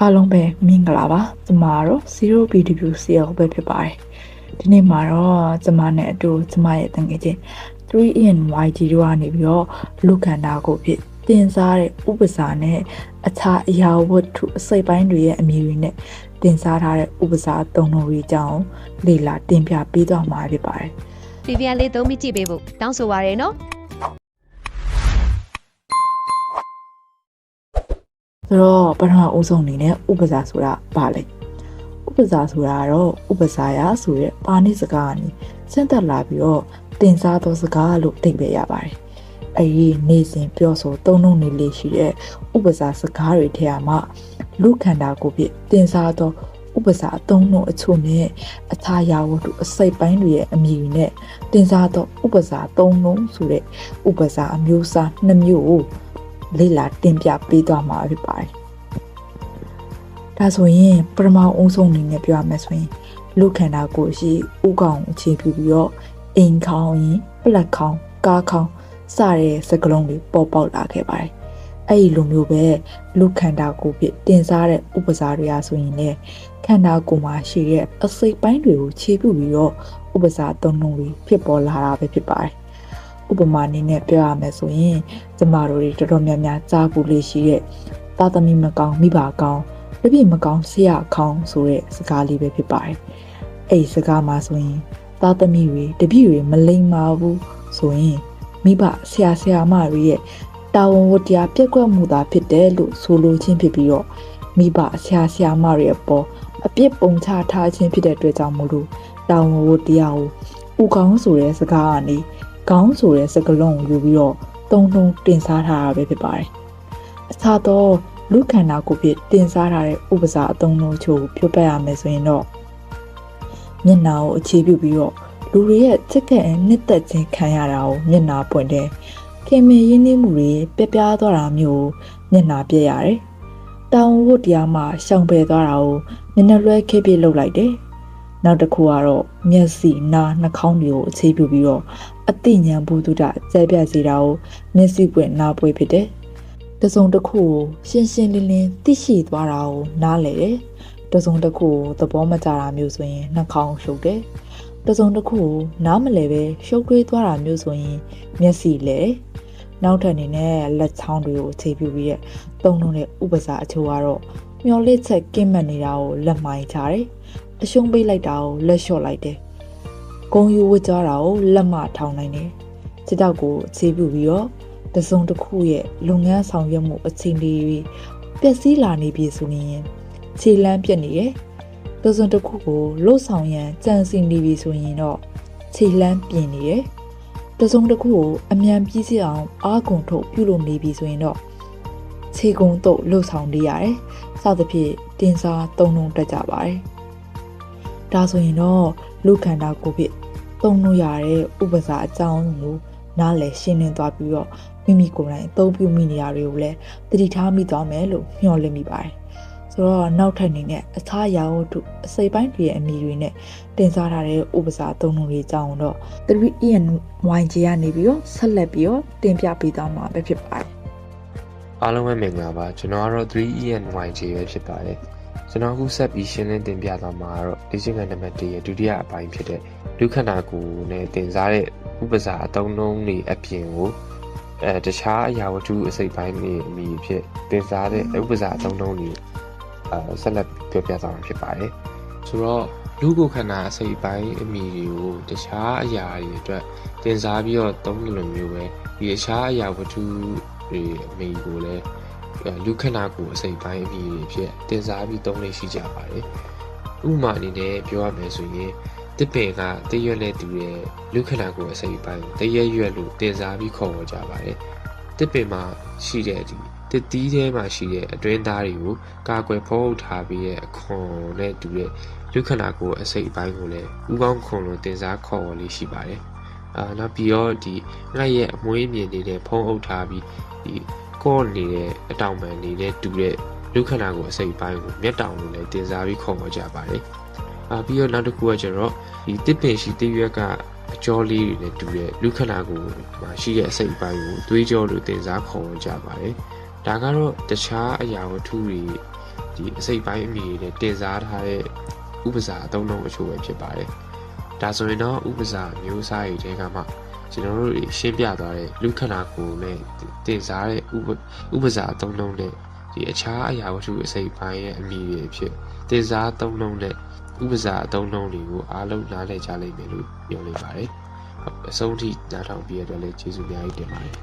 အားလုံးပဲမင်္ဂလာပါကျမကတော့ Zero BW CL ပဲဖြစ်ပါတယ်ဒီနေ့မှာတော့ကျမနဲ့အတူကျမရဲ့တငယ်ချင်း 3in YG တို့ကနေပြီးတော့လူခန္ဓာကိုယ်ဖြစ်တင်စားတဲ့ဥပစာနဲ့အခြားအရာဝတ္ထုအစိပ်ပိုင်းတွေရဲ့အမည်တွေနဲ့တင်စားထားတဲ့ဥပစာသုံးလုံးတွေအကြောင်းလေ့လာတင်ပြပေးသွားမှာဖြစ်ပါတယ်ပြပြန်လေးသုံးပြီးကြည့်ပေးဖို့တောင်းဆိုပါရနော် ဆိုတော့ပထမအဆုံးအနေနဲ့ဥပစာဆိုတာဘာလဲဥပစာဆိုတာကတော့ဥပစာရဆိုတဲ့ပါဠိစကားကနေဆင့်သက်လာပြီးတော့တင်စားသောစကားလို့အဓိပ္ပာယ်ရပါတယ်အဲဒီနေစဉ်ပြောဆိုသုံးလုံးနေလေးရှိတဲ့ဥပစာစကားတွေထဲမှာလူခန္ဓာကိုယ်ဖြစ်တင်စားသောဥပစာအသုံးလုံးအချို့နဲ့အခြားရာဝတ္ထုအစိပ်ပိုင်းတွေရဲ့အမည်တွေနဲ့တင်စားသောဥပစာသုံးလုံးဆိုတဲ့ဥပစာအမျိုးအစားနှစ်မျိုးကို လေ့လာတင်ပြပေးသွားမှာဖြစ်ပါတယ်။ဒါဆိုရင်ပထမအဦးဆုံးအနေနဲ့ပြောရမယ်ဆိုရင်လူခန္ဓာကိုယ်ရှိဥကောင် အခြေပြုပြီးတော့အိမ်ခေါင်းရင်ပလက်ခေါင်းကားခေါင်းစတဲ့စကလုံးတွေပေါ်ပေါက်လာခဲ့ပါတယ်။အဲ့ဒီလိုမျိုးပဲလူခန္ဓာကိုယ်ဖြစ်တင်စားတဲ့ဥပစာတွေအားဆိုရင်လည်းခန္ဓာကိုယ်မှာရှိတဲ့အစိတ်ပိုင်းတွေကိုခြေပြုပြီးတော့ဥပစာသုံးလုံးတွေဖြစ်ပေါ်လာတာပဲဖြစ်ပါတယ်။ ဥပမာအနေနဲ့ပြောရမယ်ဆိုရင်ကျမတို့တွေတော်တော်များများကြားဘူးလေးရှိတဲ့သာသမီမကောင်းမိဘကောင်းတပြည့်မကောင်းဆရာခေါင်းဆိုတဲ့စကားလေးပဲဖြစ်ပါတယ်။အဲ့ဒီစကားမှာဆိုရင်သာသမီတွေတပြည့်တွေမလိမ္မာဘူးဆိုရင်မိဘဆရာဆရာမတွေရဲ့တာဝန်ဝတ္တရားပြက်ကွက်မှုသာဖြစ်တယ်လို့ဆိုလိုခြင်းဖြစ်ပြီးတော့မိဘဆရာဆရာမတွေအပေါ်အပြစ်ပုံချထားခြင်းဖြစ်တဲ့အတွက်ကြောင့်မို့လို့တာဝန်ဝတ္တရားကိုဥကောင်းဆိုတဲ့စကားကနေ ခေါင်းဆိုတဲ့စကားလုံးကိုယူပြီးတော့တုံတုံတင်စားထားတာပဲဖြစ်ပါတယ်။အခြားသောလူခန္ဓာကိုယ်ဖြစ်တင်စားထားတဲ့ဥပစာအသုံးလုံးချို့ကိုပြောပြရမယ်ဆိုရင်တော့မျက်နှာကိုအခြေပြုပြီးတော့လူတွေရဲ့ချစ်ခင်နှစ်သက်ခြင်းခံရတာကိုမျက်နှာပွင့်တယ်ခင်မင်ရင်းနှီးမှုတွေပြပြားသွားတာမျိုးကိုမျက်နှာပြက်ရတယ်တောင်ဝတ်တရားမှာရှောင်ပယ်သွားတာကိုမျက်နှာလွှဲခဲပြလုပ်လိုက်တယ် နောက်တစ်ခုကတော့မျက်စိနားနှာခေါင်းတွေကိုအခြေပြုပြီးတော့အသိဉာဏ်ဘုဒ္ဓကျဲပြတ်စေတာကိုမျက်စိပွင့်နားပွေဖြစ်တယ်တစုံတစ်ခုကိုရှင်းရှင်းလင်းလင်းသိရှိသွားတာကိုနားလည်တယ်တစုံတစ်ခုကိုသဘောမကျတာမျိုးဆိုရင်နှာခေါင်းရှုပ်တယ်တစုံတစ်ခုကိုနားမလဲပဲရှုပ်ထွေးသွားတာမျိုးဆိုရင်မျက်စိလဲနောက်ထပ်အနေနဲ့လက်ချောင်းတွေကိုအခြေပြုပြီးတဲ့တုံးလုံးတဲ့ဥပစာအချို့ကတော့မျောလစ်ချက်ကင်းမှတ်နေတာကိုလက်မိုင်းချတယ် အရှုံးပေးလိုက်တာကိုလက်လျှော့လိုက်တယ်ဂုံယူဝတ်ကြတာကိုလက်မထောင်နိုင်တယ်စစ်တောက်ကိုအခြေပြုပြီးတော့တစုံတစ်ခုရဲ့လုပ်ငန်းဆောင်ရွက်မှုအချိန်လေးတွေပျက်စီးလာနေပြီဆိုရင်ခြေလမ်းပြက်နေတယ်တစုံတစ်ခုကိုလှုပ်ဆောင်ရန်ကြံစည်နေပြီဆိုရင်တော့ခြေလမ်းပြင်နေတယ်တစုံတစ်ခုကိုအမြန်ပြီးစီအောင်အားကုန်ထုတ်ပြုလုပ်နေပြီဆိုရင်တော့ခြေကုံတော့လှုပ်ဆောင်နေရတယ်စသဖြင့်တင်စားသုံးလုံးတက်ကြပါတယ် ဒါဆိုရင်တော့လူခန္ဓာကိုယ်ဖြစ်သုံးလို့ရတဲ့ဥပစာအကြောင်းကိုနားလည်ရှင်းလင်းသွားပြီးတော့မိမိကိုယ်တိုင်အသုံးပြုမိနေရတွေကိုလည်းတတိထားမိသွားမယ်လို့မျှော်လင့်မိပါတယ်။ဆိုတော့နောက်ထပ်အနေနဲ့အခြားရာဝတ္ထုအစိပ်ပိုင်းတွေရဲ့အမည်တွေနဲ့တင်စားထားတဲ့ဥပစာသုံးလုံးတွေအကြောင်းတော့ 3EN YG ကနေပြီးတော့ဆက်လက်ပြီးတော့တင်ပြပေးသွားမှာပဲဖြစ်ပါတယ်အားလုံးပဲမင်္ဂလာပါကျွန်တော်ကတော့ 3ENYJ ပဲဖြစ်ပါတယ် ကျွန်တော်အခုဆက်ပြီးရှင်းလင်းတင်ပြသွားမှာကတော့ဒီချင်းကနံပါတ်1ရဲ့ဒုတိယအပိုင်းဖြစ်တဲ့ဒုက္ခနာကိုနဲ့တင်စားတဲ့ဥပစာအသုံးလုံးတွေအပြင်ကိုအဲတခြားအရာဝတ္ထုအစိပ်ပိုင်းတွေအမိဖြစ်တင်စားတဲ့ဥပစာအသုံးလုံးတွေအဲဆက်လက်ပြောပြသွားမှာဖြစ်ပါတယ်ဆိုတော့လူကိုခန္ဓာအစိပ်ပိုင်းအမိတွေကိုတခြားအရာတွေအတွက်တင်စားပြီးတော့သုံးလို့လိုမျိုးပဲဒီတခြားအရာဝတ္ထုတွေအမိကိုလည်း လူခန္ဓာကိုယ်အစိပ်ပိုင်းအမိတွေဖြစ်တင်စားပြီးသုံးလို့ရှိကြပါတယ်ဥပမာအနေနဲ့ပြောရမယ်ဆိုရင်တစ်ပင်ကတရွက်နဲ့တူတဲ့လူခန္ဓာကိုယ်အစိပ်ပိုင်းတရက်ရွက်လို့တင်စားပြီးခေါ်ဝေါ်ကြပါတယ်တစ်ပင်မှာရှိတဲ့ဒီတစ်တီးထဲမှာရှိတဲ့အတွင်းသားတွေကိုကာကွယ်ဖုံးအုပ်ထားပြီးရဲ့အခွန်နဲ့တူတဲ့လူခန္ဓာကိုယ်အစိပ်ပိုင်းကိုလည်းဥကောင်းခွန်လို့တင်စားခေါ်ဝေါ်လေးရှိပါတယ်အာနောက်ပြီးတော့ဒီငှက်ရဲ့အမွှေးမြင်နေတဲ့ဖုံးအုပ်ထားပြီးဒီ ကော့နေတဲ့အတောင်ပံနေတဲ့တူတဲ့လူခန္ဓာကိုယ်အစိပ်ပိုင်းကိုမျက်တောင်လို့လည်းတင်စားပြီးခေါ်ဝေါ်ကြပါတယ်အာပြီးတော့နောက်တစ်ခုကကျတော့ဒီတစ်ပင်ရှိတစ်ရွက်ကအကျော်လေးတွေနဲ့တူတဲ့လူခန္ဓာကိုယ်မှာရှိတဲ့အစိပ်ပိုင်းကိုသွေးကြောလို့တင်စားခေါ်ဝေါ်ကြပါတယ်ဒါကတော့တခြားအရာဝတ္ထုတွေဒီအစိတ်ပိုင်းအမည်တွေနဲ့တင်စားထားတဲ့ဥပစာအသုံးလုံးအချို့ပဲဖြစ်ပါတယ်ဒါဆိုရင်တော့ဥပစာမျိုးစားတွေထဲကမှ ကျွန်တော်တို့ရှင်းပြသွားတဲ့လူခန္ဓာကိုယ်နဲ့တင်စားတဲ့ဥပဥပစာအသုံးလုံးနဲ့ဒီအခြားအရာဝတ္ထုအစိတ်ပိုင်းရဲ့အမည်တွေဖြစ်တင်စားအသုံးလုံးနဲ့ဥပစာအသုံးလုံးတွေကိုအားလုံးနားလည်ကြလိမ့်မယ်လို့ပြောလိုက်ပါတယ်ဟုတ်အဆုံးထိနားထောင်ပြီးရတဲ့အတွက်လည်းကျေးဇူးအများကြီးတင်ပါတယ်